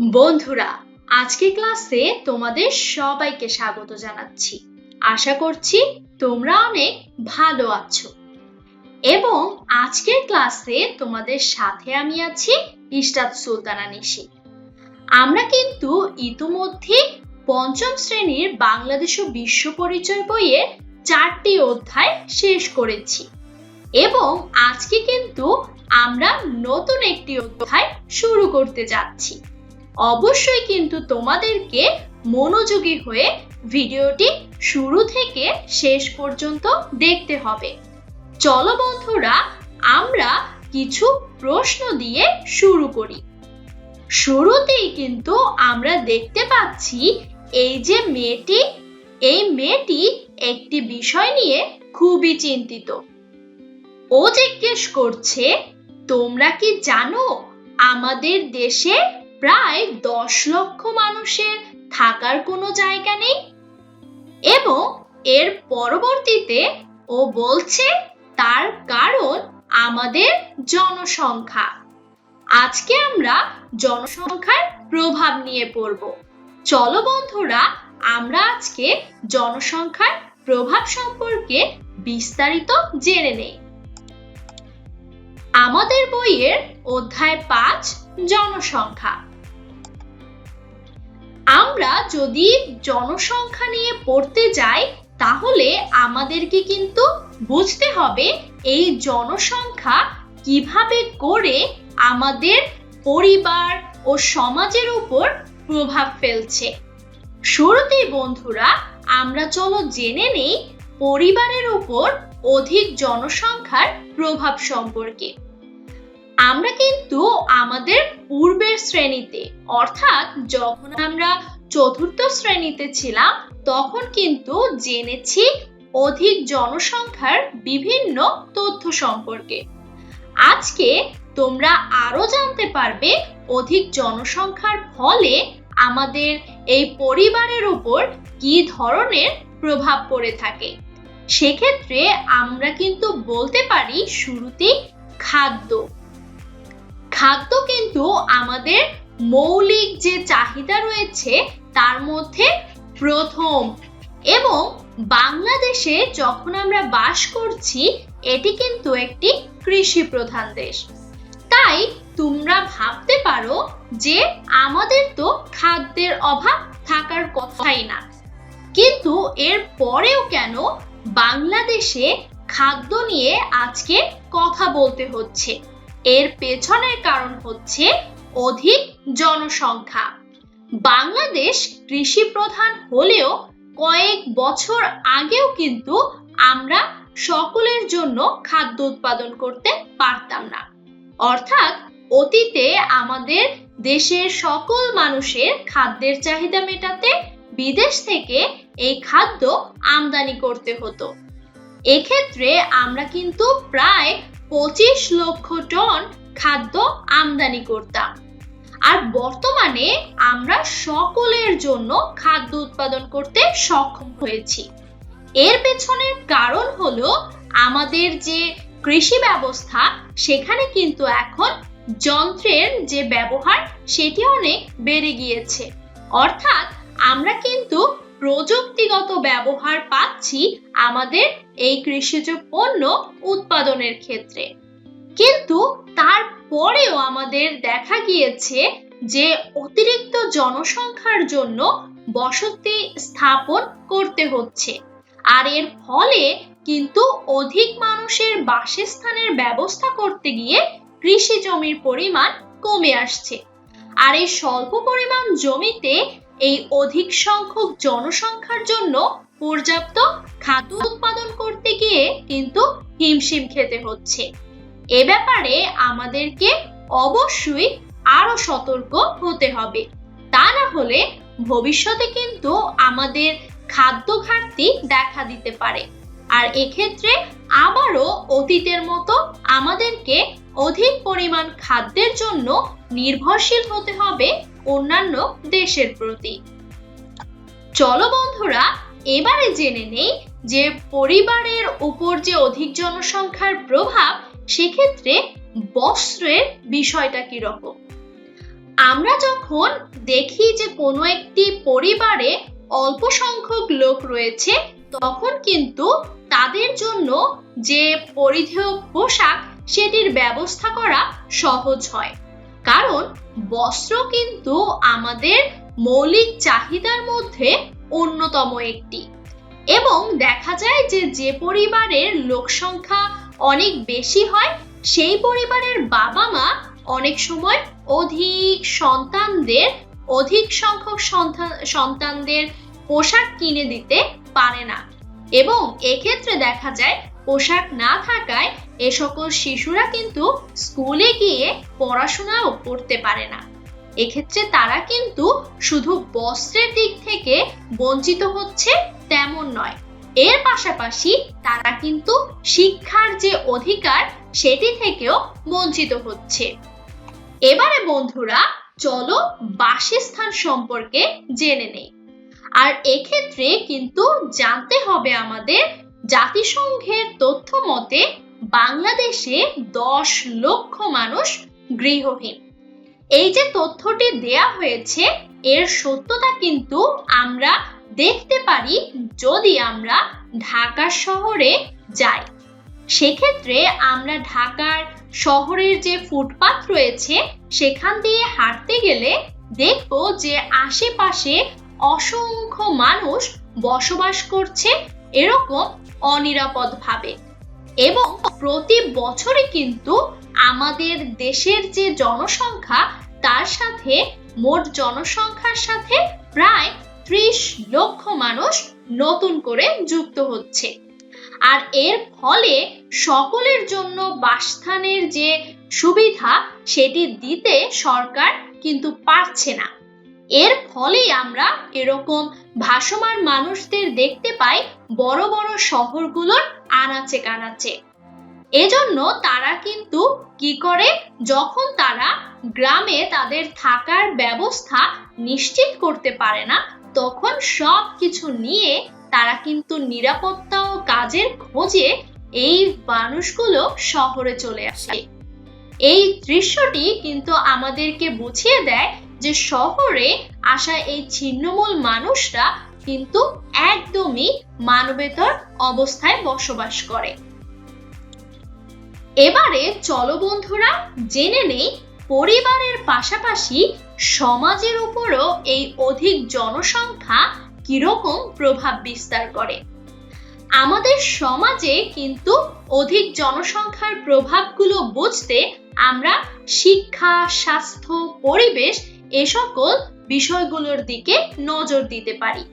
বন্ধুরা আজকে ক্লাসে তোমাদের সবাইকে স্বাগত জানাচ্ছি। আশা করছি তোমরা অনেক ভালো আছো। এবং আজকের ক্লাসে তোমাদের সাথে আমি আছি ইশরাত সুলতানা নিশি। আমরা কিন্তু ইতিমধ্যে পঞ্চম শ্রেণির বাংলাদেশ ও বিশ্ব পরিচয় বইয়ের চারটি অধ্যায় শেষ করেছি। এবং আজকে কিন্তু আমরা নতুন একটি অধ্যায় শুরু করতে যাচ্ছি। অবশ্যই কিন্তু তোমাদেরকে মনোযোগী হয়ে ভিডিওটি শুরু থেকে শেষ পর্যন্ত দেখতে হবে। চলো বন্ধুরা, আমরা কিছু প্রশ্ন দিয়ে শুরু করি। শুরুতেই কিন্তু আমরা দেখতে পাচ্ছি, এই যে মেয়েটি, এই মেয়েটি একটি বিষয় নিয়ে খুবই চিন্তিত। ও জিজ্ঞেস করছে, তোমরা কি জানো আমাদের দেশে প্রায় দশ লক্ষ মানুষের থাকার কোনো জায়গা নেই। এবং এর পরবর্তীতে ও বলছে, তার কারণ আমাদের জনসংখ্যা। আজকে আমরা জনসংখ্যার প্রভাব নিয়ে পড়ব। চলো বন্ধুরা, আমরা আজকে জনসংখ্যার প্রভাব সম্পর্কে বিস্তারিত জেনে নেই। আমাদের বইয়ের অধ্যায় পাঁচ, জনসংখ্যা। আমরা যদি জনসংখ্যা নিয়ে পড়তে যাই, তাহলে আমাদেরকে কিন্তু বুঝতে হবে এই জনসংখ্যা কীভাবে করে আমাদের পরিবার ও সমাজের উপর প্রভাব ফেলছে। শুরুতেই বন্ধুরা, আমরা চলো জেনে নেই পরিবারের উপর অধিক জনসংখ্যার প্রভাব সম্পর্কে। আমরা কিন্তু আমাদের পূর্বের শ্রেণীতে, অর্থাৎ যখন আমরা চতুর্থ শ্রেণীতে ছিলাম, তখন কিন্তু জেনেছি অধিক জনসংখ্যার বিভিন্ন তথ্য সম্পর্কে। আজকে তোমরা আরও জানতে পারবে অধিক জনসংখ্যার ফলে আমাদের এই পরিবারের উপর কি ধরনের প্রভাব পড়ে থাকে। সেক্ষেত্রে আমরা কিন্তু বলতে পারি শুরুতেই খাদ্য। খাদ্য কিন্তু আমাদের মৌলিক যে চাহিদা রয়েছে তার মধ্যে প্রথম। এবং বাংলাদেশে যখন আমরা বাস করছি, এটি কিন্তু একটি কৃষি প্রধান দেশ। তাই তোমরা ভাবতে পারো যে আমাদের তো খাদ্যের অভাব থাকার কথাই না। কিন্তু এর পরেও কেন বাংলাদেশে খাদ্য নিয়ে আজকে কথা বলতে হচ্ছে? এর পেছনের কারণ হচ্ছে অধিক জনসংখ্যা। বাংলাদেশ কৃষি প্রধান হলেও কয়েক বছর আগেও কিন্তু আমরা সকলের জন্য খাদ্য উৎপাদন করতে পারতাম না। অর্থাৎ অতীতে আমাদের দেশের সকল মানুষের খাদ্যের চাহিদা মেটাতে বিদেশ থেকে এই খাদ্য আমদানি করতে হতো। এক্ষেত্রে আমরা কিন্তু প্রায় পঁচিশ লক্ষ টন খাদ্য আমদানি করতাম। আর বর্তমানে আমরা সকলের জন্য খাদ্য উৎপাদন করতে সক্ষম হয়েছি। এর পেছনের কারণ হলো আমাদের যে কৃষি ব্যবস্থা, সেখানে কিন্তু এখন যন্ত্রের যে ব্যবহার, সেটি অনেক বেড়ে গিয়েছে। অর্থাৎ আমরা কিন্তু প্রযুক্তিগত ব্যবহার পাচ্ছি আমাদের এই কৃষিজ পণ্য উৎপাদনের ক্ষেত্রে। কিন্তু তারপরেও আমাদের দেখা গিয়েছে যে অতিরিক্ত জনসংখ্যার জন্য বসতি স্থাপন করতে হচ্ছে। আর এর ফলে কিন্তু অধিক মানুষের বাসস্থানের ব্যবস্থা করতে গিয়ে কৃষি জমির পরিমাণ কমে আসছে। আর এই স্বল্প পরিমাণ জমিতে এই অধিক সংখ্যক জনসংখ্যার জন্য পর্যাপ্ত খাদ্য উৎপাদন করতে গিয়ে কিন্তু হিমশিম খেতে হচ্ছে। এ ব্যাপারে আমাদেরকে অবশ্যই আরও সতর্ক হতে হবে। তা না হলে ভবিষ্যতে কিন্তু আমাদের খাদ্য ঘাটতি দেখা দিতে পারে। আর এক্ষেত্রে আবারও অতীতের মতো আমাদেরকে অধিক পরিমাণ খাদ্যের জন্য নির্ভরশীল হতে হবে অন্যান্য দেশের প্রতি। চলো বন্ধুরা, এবারে জেনে নেই যে পরিবারের উপর যে অধিক জনসংখ্যার প্রভাব সেক্ষেত্রে বস্ত্রের বিষয়টা কীরকম? আমরা যখন দেখি যে কোনো একটি পরিবারে অল্প সংখ্যক লোক রয়েছে, তখন কিন্তু তাদের জন্য যে পরিধেয় পোশাক সেটির ব্যবস্থা করা সহজ হয়। কারণ বস্ত্র কিন্তু আমাদের মৌলিক চাহিদার মধ্যে অন্যতম একটি। এবং দেখা যায় যে যে পরিবারের লোক সংখ্যা অনেক বেশি হয়, সেই পরিবারের বাবা মা অনেক সময় অধিক সন্তানদের, অধিক সংখ্যক সন্তান সন্তানদের পোশাক কিনে দিতে পারে না। এবং এক্ষেত্রে দেখা যায়, পোশাক না থাকায় এ সকল শিশুরা কিন্তু স্কুলে গিয়ে পড়াশোনাও করতে পারে না। এক্ষেত্রে তারা কিন্তু শুধু বস্ত্রের দিক থেকে বঞ্চিত হচ্ছে তেমন নয়। এর পাশাপাশি তারা কিন্তু শিক্ষার যে অধিকার, সেটি থেকেও বঞ্চিত হচ্ছে। এবারে বন্ধুরা, চলো বাসস্থান সম্পর্কে জেনে নেই। আর এক্ষেত্রে কিন্তু জানতে হবে আমাদের জাতিসংঘের তথ্য মতে, বাংলাদেশে দশ লক্ষ মানুষ গৃহহীন। এই যে তথ্যটি দেয়া হয়েছে, এর সত্যতা কিন্তু আমরা দেখতে পারি যদি আমরা ঢাকা শহরে যাই। সেক্ষেত্রে আমরা ঢাকার শহরের যে ফুটপাত রয়েছে, সেখান দিয়ে হাঁটতে গেলে দেখব যে আশেপাশে অসংখ্য মানুষ বসবাস করছে এরকম অনিরাপদভাবে। এবং প্রতি বছরে কিন্তু আমাদের দেশের যে জনসংখ্যা, তার সাথে মোট জনসংখ্যার সাথে প্রায় ত্রিশ লক্ষ মানুষ নতুন করে যুক্ত হচ্ছে। আর এর ফলে সকলের জন্য বাসস্থানের যে সুবিধা, সেটি দিতে সরকার কিন্তু পারছে না। এর ফলেই আমরা এরকম ভাসমান মানুষদের দেখতে পাই বড় বড় শহরগুলোর আনাচে কানাচে। এজন্য তারা কিন্তু কি করে? যখন তারা গ্রামে তাদের থাকার ব্যবস্থা নিশ্চিত করতে পারে না তখন সব কিছু নিয়ে তারা কিন্তু নিরাপত্তা ও কাজের খোঁজে এই মানুষগুলো শহরে চলে আসে। এই দৃশ্যটি কিন্তু আমাদেরকে বুঝিয়ে দেয় যে শহরে আসা এই ছিন্নমূল মানুষরা কিন্তু একদমই মানবেতর অবস্থায় বসবাস করে। এবারে চলো বন্ধুরা, জেনে নেই, পরিবারের পাশাপাশি সমাজের উপরও এই অধিক জনসংখ্যা কীরকম প্রভাব বিস্তার করে? আমাদের সমাজে কিন্তু অধিক জনসংখ্যার প্রভাবগুলো বুঝতে আমরা শিক্ষা, স্বাস্থ্য, পরিবেশ এ সকল বিষয়গুলোর দিকে নজর দিতে পারি।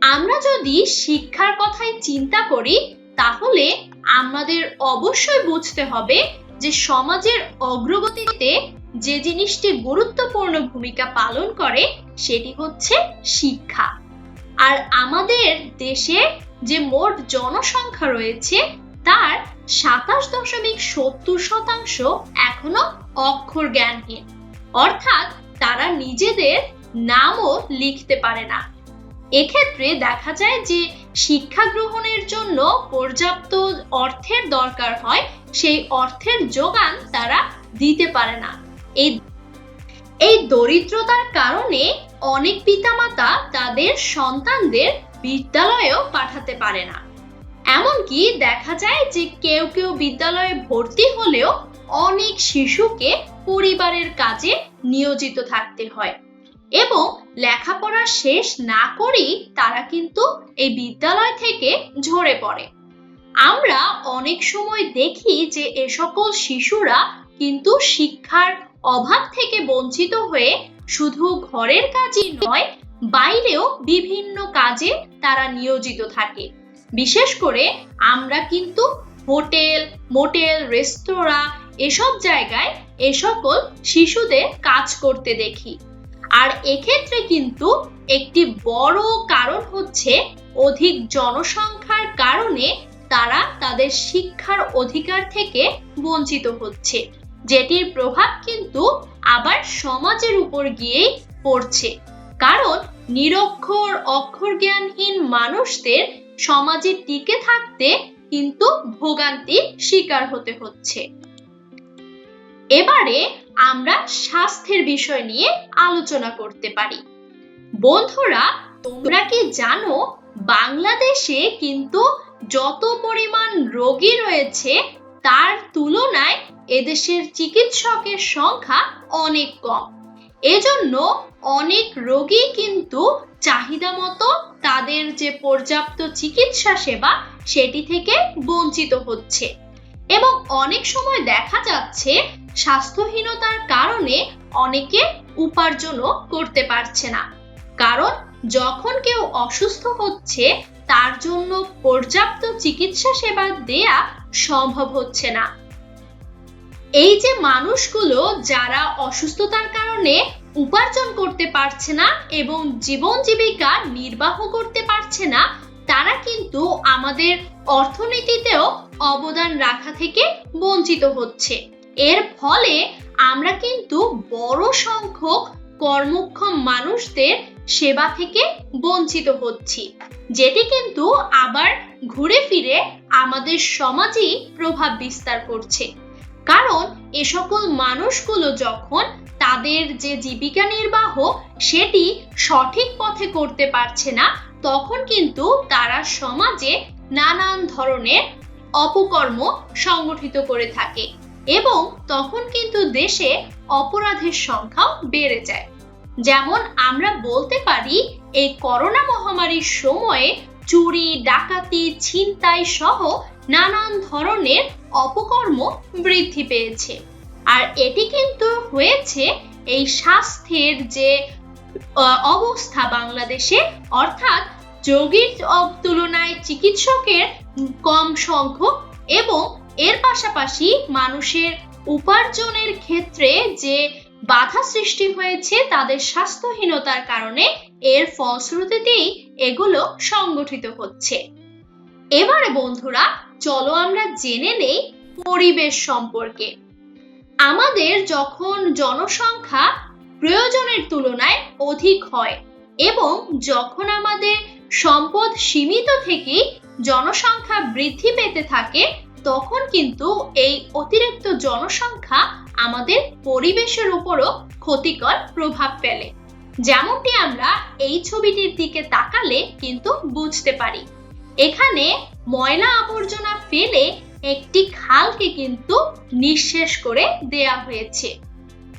আমরা যদি শিক্ষার কথাই চিন্তা করি, তাহলে আমাদের অবশ্যই বুঝতে হবে যে সমাজের অগ্রগতিতে যে জিনিসটি গুরুত্বপূর্ণ ভূমিকা পালন করে, সেটি হচ্ছে শিক্ষা। আর আমাদের দেশে যে মোট জনসংখ্যা রয়েছে, তার সাতাশ দশমিক সত্তর শতাংশ এখনও অক্ষর জ্ঞানহীন। অর্থাৎ তারা নিজেদের নামও লিখতে পারে না। এক্ষেত্রে দেখা যায় যে শিক্ষা গ্রহণের জন্য পর্যাপ্ত অর্থের দরকার হয়, সেই অর্থের যোগান তারা দিতে পারে না। এই এই দরিদ্রতার কারণে অনেক পিতামাতা তাদের সন্তানদের বিদ্যালয়েও পাঠাতে পারে না। এমনকি দেখা যায় যে কেউ কেউ বিদ্যালয়ে ভর্তি হলেও অনেক শিশুকে পরিবারের কাজে নিয়োজিত থাকতে হয় এবং লেখাপড়া শেষ না করেই তারা কিন্তু এই বিদ্যালয় থেকে ঝরে পড়ে। আমরা অনেক সময় দেখি যে এ সকল শিশুরা কিন্তু শিক্ষার অভাব থেকে বঞ্চিত হয়ে শুধু ঘরের কাজই নয়, বাইরেও বিভিন্ন কাজে তারা নিয়োজিত থাকে। বিশেষ করে আমরা কিন্তু হোটেল, মোটেল, রেস্তোরাঁ এসব জায়গায় এ সকল শিশুদের কাজ করতে দেখি। আর এক্ষেত্রে কিন্তু একটি বড় কারণ হচ্ছে অধিক জনসংখ্যার কারণে তারা তাদের শিক্ষার অধিকার থেকে বঞ্চিত হচ্ছে। যেটির প্রভাব কিন্তু আবার সমাজের উপর গিয়েই পড়ছে। কারণ নিরক্ষর অক্ষর জ্ঞানহীন মানুষদের সমাজে টিকে থাকতে কিন্তু ভোগান্তির শিকার হতে হচ্ছে। এবারে আমরা স্বাস্থ্যের বিষয় নিয়ে আলোচনা করতে পারি। বন্ধুরা, তোমরা কি জানো, বাংলাদেশে কিন্তু যত পরিমাণ রোগী রয়েছে তার তুলনায় এদেশের চিকিৎসকের সংখ্যা অনেক কম। এজন্য অনেক রোগী কিন্তু চাহিদা মতো তাদের যে পর্যাপ্ত চিকিৎসা সেবা সেটি থেকে বঞ্চিত হচ্ছে। এবং অনেক সময় দেখা যাচ্ছে স্বাস্থ্যহীনতার কারণে অনেকে উপার্জনও করতে পারছে না। কারণ যখন কেউ অসুস্থ হচ্ছে, তার জন্য পর্যাপ্ত চিকিৎসা সেবা দেয়া সম্ভব হচ্ছে না। এই যে মানুষগুলো যারা অসুস্থতার কারণে উপার্জন করতে পারছে না এবং জীবন জীবিকা নির্বাহ করতে পারছে না, তারা কিন্তু আমাদের অর্থনীতিতেও অবদান রাখা থেকে বঞ্চিত হচ্ছে। এর ফলে আমরা কিন্তু বড় সংখ্যক কর্মক্ষম মানুষদের সেবা থেকে বঞ্চিত হচ্ছি। যেটি কিন্তু আবার ঘুরে ফিরে আমাদের সমাজেই প্রভাব বিস্তার করছে। কারণ এ সকল মানুষগুলো যখন তাদের যে জীবিকা নির্বাহ, সেটি সঠিক পথে করতে পারছে না, তখন কিন্তু তারা সমাজে নানান ধরনের অপকর্ম সংগঠিত করে থাকে। এবং তখন কিন্তু দেশে অপরাধের সংখ্যাও বেড়ে যায়। যেমন আমরা বলতে পারি, এই করোনা মহামারীর সময়ে চুরি, ডাকাতি, ছিনতাই সহ নানান ধরনের অপকর্ম বৃদ্ধি পেয়েছে। আর এটি কিন্তু হয়েছে এই স্বাস্থ্যের যে অবস্থা বাংলাদেশে, অর্থাৎ যোগীর তুলনায় চিকিৎসকের কম সংখ্যক এবং এর পাশাপাশি মানুষের উপার্জনের ক্ষেত্রে যে বাধা সৃষ্টি হয়েছে তাদের স্বাস্থ্যহীনতার কারণে। এর ফলশ্রুতিতেই এগুলো সংগঠিত হচ্ছে। এবারে বন্ধুরা, চলো আমরা জেনে নেই পরিবেশ সম্পর্কে। আমাদের যখন জনসংখ্যা প্রয়োজনের তুলনায় অধিক হয় এবং যখন আমাদের সম্পদ সীমিত থেকে জনসংখ্যা বৃদ্ধি পেতে থাকে, তখন কিন্তু এই অতিরিক্ত জনসংখ্যা আমাদের পরিবেশের উপরও ক্ষতিকর প্রভাব ফেলে। যেমনটি আমরা এই ছবিটির দিকে তাকালে কিন্তু বুঝতে পারি। এখানে ময়লা আবর্জনা ফেলে একটি খালকে কিন্তু নিঃশেষ করে দেয়া হয়েছে।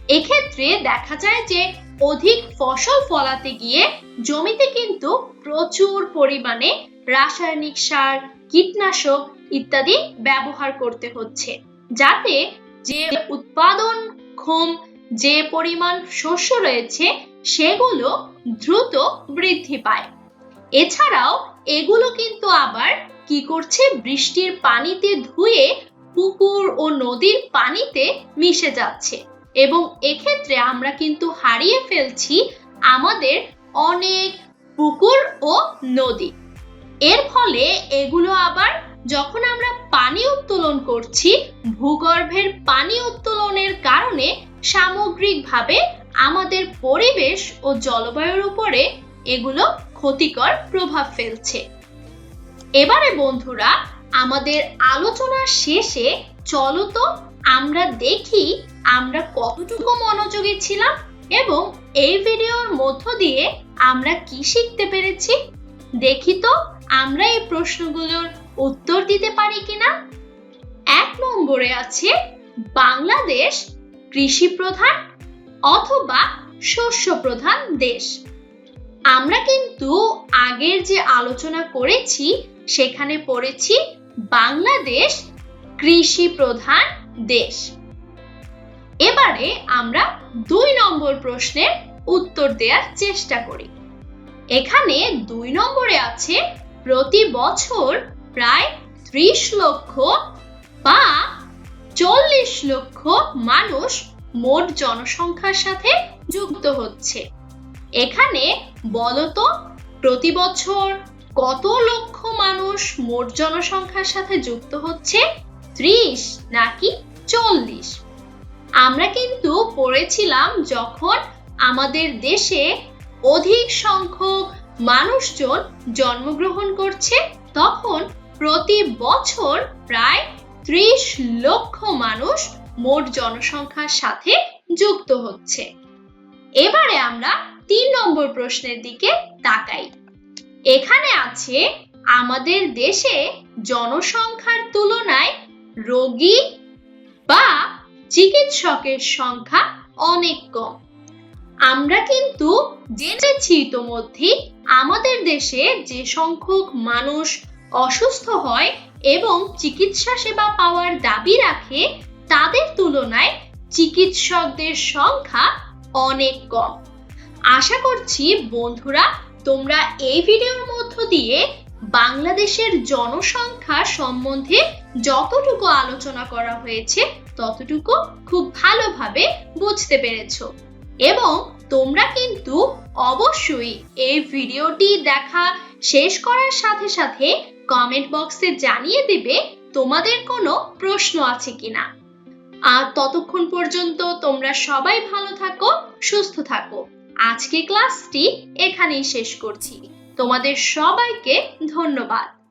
এক্ষেত্রে দেখা যায় যে অধিক ফসল ফলাতে গিয়ে জমিতে কিন্তু প্রচুর পরিমাণে রাসায়নিক সার, কীটনাশক ইত্যাদি ব্যবহার করতে হচ্ছে। যাতে যে উৎপাদন ক্ষম, যে পরিমাণ শস্য রয়েছে, সেগুলো দ্রুত বৃদ্ধি পায়। এছাড়াও এগুলো কিন্তু আবার কি করছে? বৃষ্টির পানিতে ধুয়ে পুকুর ও নদীর পানিতে মিশে যাচ্ছে। এবং এক্ষেত্রে আমরা কিন্তু হারিয়ে ফেলছি আমাদের অনেক পুকুর ও নদী। এর ফলে এগুলো আবার যখন আমরা পানি উত্তোলন করছি, ভূগর্ভের পানি উত্তোলনের কারণে সামগ্রিকভাবে আমাদের পরিবেশ ও জলবায়ুর উপরে এগুলো ক্ষতিকর প্রভাব ফেলছে। এবারে বন্ধুরা, আমাদের আলোচনার শেষে চলো তো আমরা দেখি আমরা কতটুকু মনোযোগী ছিলাম এবং এই ভিডিওর মধ্য দিয়ে আমরা কি শিখতে পেরেছি। দেখি তো আমরা এই প্রশ্নগুলোর উত্তর দিতে পারি কিনা? এক নম্বরে আছে বাংলাদেশ কৃষি প্রধান অথবা শস্য প্রধান দেশ। আমরা কিন্তু আগের যে আলোচনা করেছি, সেখানে পড়েছি বাংলাদেশ কৃষি প্রধান দেশ। এবারে আমরা দুই নম্বর প্রশ্নের উত্তর দেওয়ার চেষ্টা করি। এখানে দুই নম্বরে আছে প্রতি বছর প্রায় ত্রিশ লক্ষ বা চল্লিশ লক্ষ মানুষ মোট জনসংখ্যার সাথে যুক্ত হচ্ছে। এখানে বলতো প্রতি বছর কত লক্ষ মানুষ মোট জনসংখ্যার সাথে যুক্ত হচ্ছে? ত্রিশ নাকি চল্লিশ? আমরা কিন্তু পড়েছিলাম যখন আমাদের দেশে অধিক সংখ্যক মানুষজন জন্মগ্রহণ করছে, তখন প্রতি বছর প্রায় ত্রিশ লক্ষ মানুষ মোট জনসংখ্যার সাথে যুক্ত হচ্ছে। এবারে আমরা তিন নম্বর প্রশ্নের দিকে তাকাই। এখানে আছে, আমাদের দেশে জনসংখ্যার তুলনায় রোগী বা চিকিৎসকের সংখ্যা অনেক কম। আমরা কিন্তু জেনেছি ইতোমধ্যে আমাদের দেশে যে সংখ্যক মানুষ অসুস্থ হয় এবং চিকিৎসা সেবা পাওয়ার দাবি রাখে, তাদের তুলনায় চিকিৎসকদের সংখ্যা অনেক কম। আশা করছি বন্ধুরা, তোমরা এই ভিডিওর মধ্য দিয়ে বাংলাদেশের জনসংখ্যা সম্বন্ধে যতটুকু আলোচনা করা হয়েছে, ততটুকু খুব ভালোভাবে বুঝতে পেরেছ। এবং তোমরা কিন্তু অবশ্যই এই ভিডিওটি দেখা শেষ করার সাথে সাথে কমেন্ট বক্সে জানিয়ে দিবে তোমাদের কোনো প্রশ্ন আছে কিনা। আর ততক্ষণ পর্যন্ত তোমরা সবাই ভালো থাকো, সুস্থ থাকো। আজকে ক্লাসটি এখানেই শেষ করছি। তোমাদের সবাইকে ধন্যবাদ।